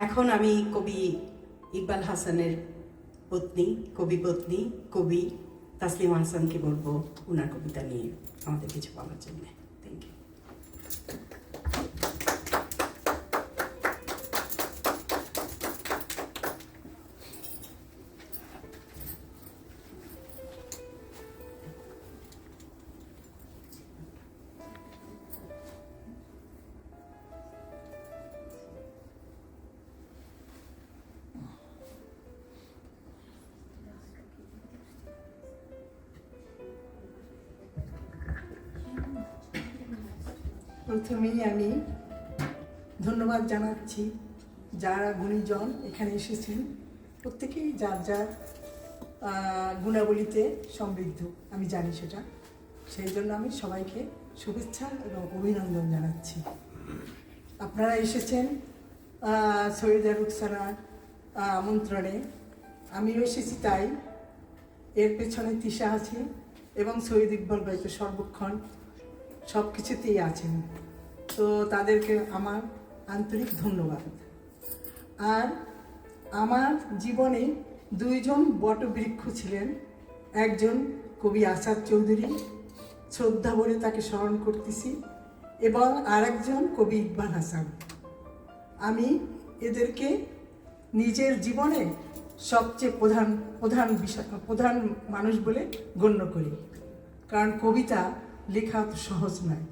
এখন আমি কবি ইকবাল হাসানের পত্নী, কবি পত্নী, কবি তাসলিম হাসানকে বলব ওনার কবিতা নিয়ে, আমাদের কিছু বলার জন্য। থ্যাংক ইউ প্রথমেই আমি ধন্যবাদ জানাচ্ছি যারা গুণীজন এখানে এসেছেন। প্রত্যেকেই যার যার গুণাবলীতে সমৃদ্ধ, আমি জানি সেটা। সেই জন্য আমি সবাইকে শুভেচ্ছা এবং অভিনন্দন জানাচ্ছি। আপনারা এসেছেন সৈয়দা রুকসানার আমন্ত্রণে। আমিও এসেছি তাই। এর পেছনে তিশা আছে এবং সৈয়দ ইকবাল ভাই তো সর্বক্ষণ সব কিছুতেই আছেন। তো তাদেরকে আমার আন্তরিক ধন্যবাদ। আর আমার জীবনে দুইজন বটবৃক্ষ ছিলেন। একজন কবি আসাদ চৌধুরী, শ্রদ্ধা বলে তাকে স্মরণ করতেছি, এবং আরেকজন কবি ইকবাল হাসান। আমি এদেরকে নিজের জীবনে সবচেয়ে প্রধান প্রধান বিষয়, প্রধান মানুষ বলে গণ্য করি। কারণ কবিতা লেখা তো সহজ নয়।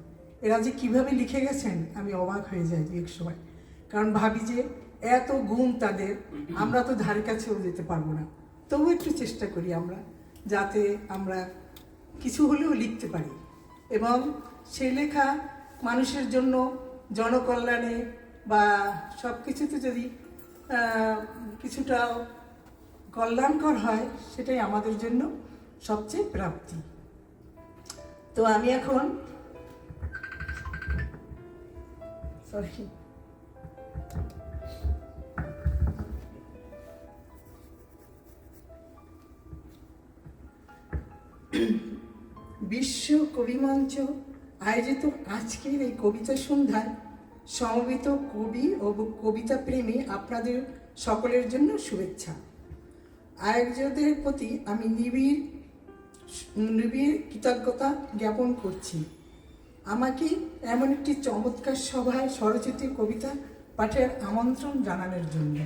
এরা যে কীভাবে লিখে গেছেন, আমি অবাক হয়ে যাই এক সময়। কারণ ভাবি যে এত গুণ তাদের, আমরা তো ধারে কাছেও যেতে পারব না। তবু একটু চেষ্টা করি আমরা, যাতে আমরা কিছু হলেও লিখতে পারি। এবং সেই লেখা মানুষের জন্য জনকল্যাণে বা সব কিছুতে যদি কিছুটা কল্যাণকর হয়, সেটাই আমাদের জন্য সবচেয়ে প্রাপ্তি। তো আমি এখন সরি বিশ্ব কবি মঞ্চ আয়োজিত আজকের এই কবিতা সন্ধ্যায় সমবেত কবি ও কবিতা প্রেমী আপনাদের সকলের জন্য শুভেচ্ছা। আয়োজকদের প্রতি আমি নিবিড় নিবিড় কৃতজ্ঞতা জ্ঞাপন করছি। আমাকে এমন একটি চমৎকার সভায় সরস্বতী কবিতা পাঠের আমন্ত্রণ জানানোর জন্য।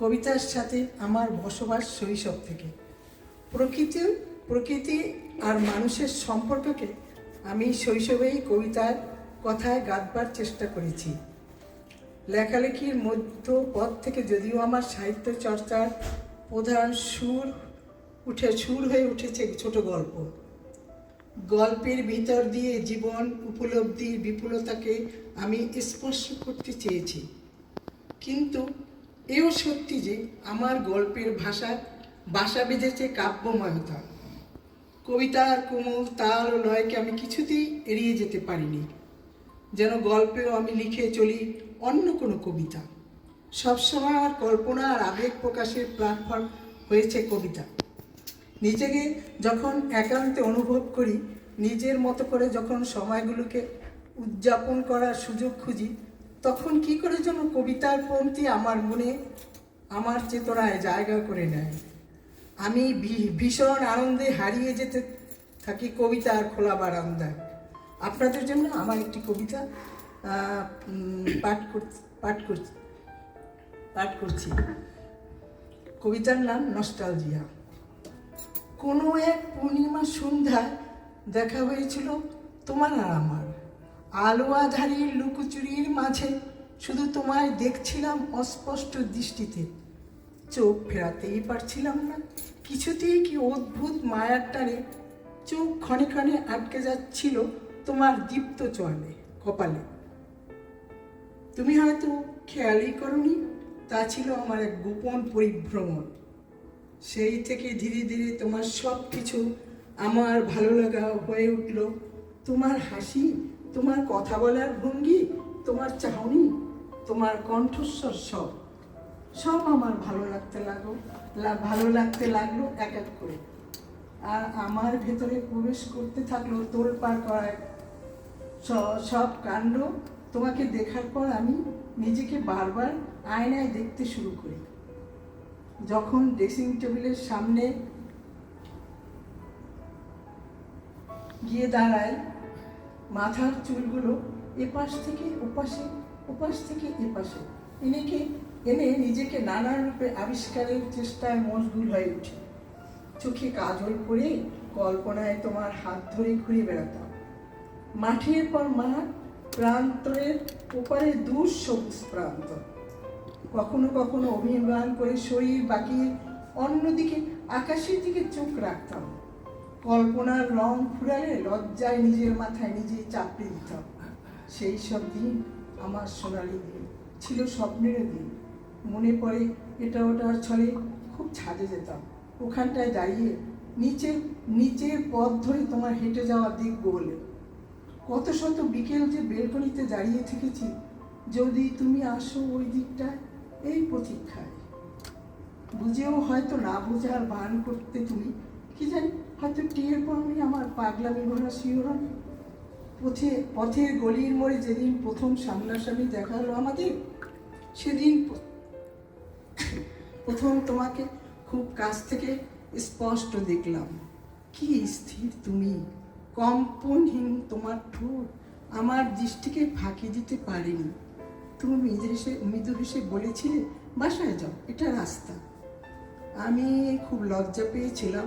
কবিতার সাথে আমার বসবাস শৈশব থেকে। প্রকৃতি প্রকৃতি আর মানুষের সম্পর্ককে আমি শৈশবেই কবিতার কথায় গাঁথবার চেষ্টা করেছি। লেখালেখির মধ্য পথ থেকে যদিও আমার সাহিত্য চর্চার প্রধান সুর উঠে সুর হয়ে উঠেছে ছোট গল্প। গল্পের ভিতর দিয়ে জীবন উপলব্ধির বিপুলতাকে আমি স্পর্শ করতে চেয়েছি। কিন্তু এও সত্যি যে আমার গল্পের ভাষা বাসা বেঁধেছে কাব্যময়তা। কবিতার কোমল তাল ও লয়কে আমি কিছুতেই এড়িয়ে যেতে পারিনি। যেন গল্পেও আমি লিখে চলি অন্য কোনো কবিতা। সবসময় আমার কল্পনা আর আবেগ প্রকাশের প্ল্যাটফর্ম হয়েছে কবিতা। নিজেকে যখন একান্তে অনুভব করি, নিজের মতো করে যখন সময়গুলোকে উদযাপন করার সুযোগ খুঁজি, তখন কি করে যেন কবিতার পন্থী আমার মনে আমার চেতনায় জায়গা করে নেয়। আমি ভীষণ আনন্দে হারিয়ে যেতে থাকি কবিতার খোলা বারান্দায়। আপনাদের জন্য আমার একটি কবিতা পাঠ করছি পাঠ করছি পাঠ করছি। কবিতার নাম নস্টালজিয়া। কোনো এক পূর্ণিমা সন্ধ্যায় দেখা হয়েছিল তোমার আর আমার। আলো আধারির লুকোচুরির মাঝে শুধু তোমায় দেখছিলাম অস্পষ্ট দৃষ্টিতে। চোখ ফেরাতেই পারছিলাম না। কিছুতেই কি অদ্ভুত মায়ার টানে চোখ ক্ষণে ক্ষণে আটকে যাচ্ছিল তোমার দীপ্ত চলে কপালে। তুমি হয়তো খেয়ালই করনি, তা ছিল আমার এক গোপন পরিভ্রমণ। সেই থেকে ধীরে ধীরে তোমার সব কিছু আমার ভালো লাগা হয়ে উঠল। তোমার হাসি, তোমার কথা বলার ভঙ্গি, তোমার চাহনি, তোমার কণ্ঠস্বর সব সব আমার ভালো লাগতে লাগল ভালো লাগতে লাগল এক এক করে। আর আমার ভেতরে প্রবেশ করতে থাকল তোলপাড় করায়। সব কাণ্ড তোমাকে দেখার পর আমি নিজেকে বারবার আয়নায় দেখতে শুরু করি। যখন ড্রেসিং টেবিলের সামনে গিয়ে দাঁড়ায়, মাথার চুলগুলো এপাশ থেকে ওপাশে, ওপাশ থেকে এপাশে, এনেকে, এনে নিজেকে নানা রূপে আবিষ্কারের চেষ্টায় মশগুল হয়ে উঠে চোখে কাজল করে কল্পনায় তোমার হাত ধরে ঘুরে বেড়াতাম। মাঠের পর মাঠ, প্রান্তরের ওপারে দূর সবুজ প্রান্ত কখনো কখনো অভিমান করে শরীর বাকিয়ে অন্যদিকে আকাশের দিকে চোখ রাখতাম। কল্পনার রং ফুরালে লজ্জায় নিজের মাথায় নিজেই চাপড়ে দিতাম। সেই সব দিন আমার সোনালি দিন ছিল স্বপ্নের দিন। মনে পড়ে এটা ওটার ছলে খুব ছাদে যেতাম। ওখানটায় দাঁড়িয়ে নিচে, নিচের পথ ধরে তোমার হেঁটে যাওয়া দেখব বলে। কত শত বিকেল যে বেলকনিতে দাঁড়িয়ে থেকেছি, যদি তুমি আসো ওই দিকটায় এই প্রতীক্ষায়। বুঝেও হয়তো না বোঝার ভান করতে তুমি, কি জানি, হয়তো টের পাওনি আমার পাগলামি ভরা শিহরণ পথে, পথের গলির মোড়ে যেদিন প্রথম সামনাসামনি দেখা হলো আমাদের, সেদিন প্রথম তোমাকে খুব কাছ থেকে স্পষ্ট দেখলাম। কি স্থির তুমি, কম্পনহীন তোমার ঠোঁট, আমার দৃষ্টিকে ফাঁকি দিতে পারেনি। তুমি মৃদু হেসে মৃদু হেসে বলেছিলে বাসায় যাও, এটা রাস্তা। আমি খুব লজ্জা পেয়েছিলাম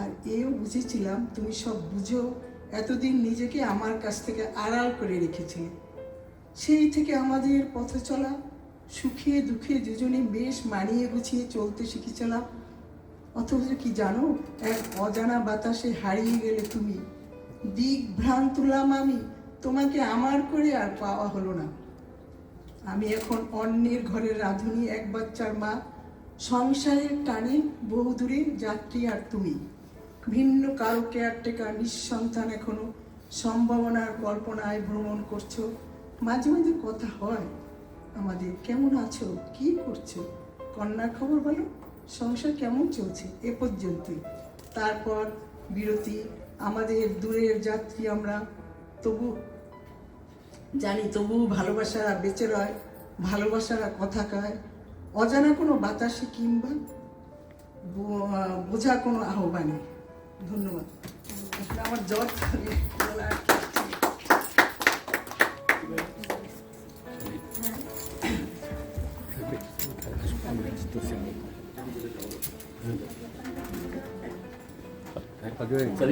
আর এও বুঝেছিলাম, তুমি সব বুঝো, এতদিন নিজেকে আমার কাছ থেকে আড়াল করে রেখেছিলে। সেই থেকে আমাদের পথ চলা, সুখে দুঃখে দুজনে বেশ মানিয়ে গুছিয়ে চলতে শিখেছিলাম। অথচ কি জানো, এক অজানা বাতাসে হারিয়ে গেলে তুমি দিক ভ্রান্তুলাম আমি, তোমাকে আমার করে আর পাওয়া হলো না। আমি এখন অন্যের ঘরের রাঁধুনি এক বাচ্চার মা। সংসারের টানে বহুদূরে যাত্রী আর তুমি। ভিন্ন কারও কেয়ারটেকার নিঃসন্তান এখনও সম্ভাবনার কল্পনায় ভ্রমণ করছ। মাঝে মাঝে কথা হয়, আমাদের কেমন আছো? কি করছ? কন্যার খবর বলো? সংসার কেমন চলছে? এ পর্যন্তই। তারপর বিরতি, আমাদের দূরের যাত্রী আমরা, তবু জানি তবু ভালোবাসারা বেঁচে রয় ভালোবাসারা কথা কয়। অজানা কোনো বাতাসে কিংবা বোঝা কোনো আহ্বানে। ধন্যবাদ। আসলে আমার জ্বর আটকে আছে।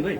ভাই